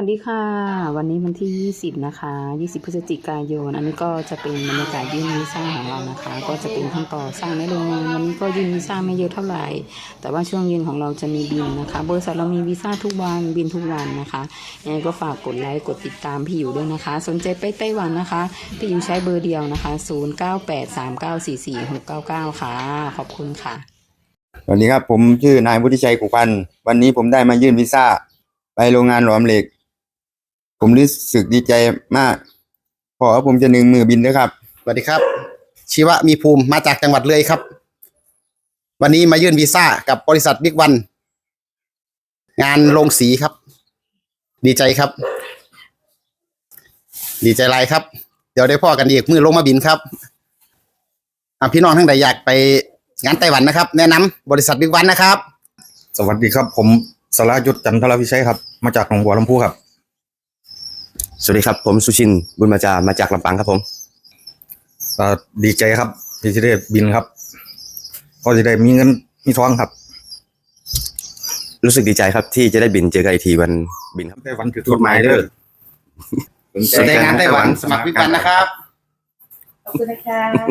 วัสดีค่ะ วันนี้วันที่ 20 นะคะ 20 พฤศจิกายน อันนี้ก็จะเป็นบรรยากาศยื่นวีซ่าของเรานะคะ ก็จะเป็นขั้นตอนสร้างในโรงงานวันนี้ก็ยื่นวีซ่าไม่เยอะเท่าไหร่ แต่ว่าช่วงเย็นของเราจะมีบินนะคะ บริษัทเรามีวีซ่าทุกวันบินทุกวันนะคะยังไงก็ฝากกดไลค์กดติดตามพี่อยู่ด้วยนะคะ สนใจไปไต้หวันนะคะ พี่อยู่ใช้เบอร์เดียวนะคะ 0983944699 ค่ะ ขอบคุณค่ะ สวัสดีครับผมชื่อนายวุฒิชัยกุพันธ์วันนี้ผมได้มายื่นวีซ่าไปโรงงานหลอมเหล็ก ผมรู้สึกดีใจมาก ขอผมจะหนึ่งมือบินด้วยครับ สวัสดีครับ ชีวะมีภูมิมาจากจังหวัดเลยครับ วันนี้มายื่นวีซ่ากับบริษัทบิ๊กวัน งานลงสีครับ ดีใจครับ ดีใจไรครับ เดี๋ยวได้พ่อกันอีกมือลงมาบินครับอะพี่น้องทั้งใดอยากไปงานไต้หวันนะครับ แนะนำบริษัทบิ๊กวันนะครับ สวัสดีครับ ผมสรายุทธจันทรวิชัยครับ มาจากหนองบัวลำพูครับ สวัสดีครับ ผมสุชินบุญมาจามาจากลำปางครับผมดีใจครับที่จะได้บินครับ ก็จะได้มีเงินมีท้องครับ รู้สึกดีใจครับที่จะได้บินเจอกันอีกทีวันบินครับไต้หวันถือกฎหมายเด้อแสดงงานไต้หวันสมัครพิกันนะครับ ขอบคุณนะคบ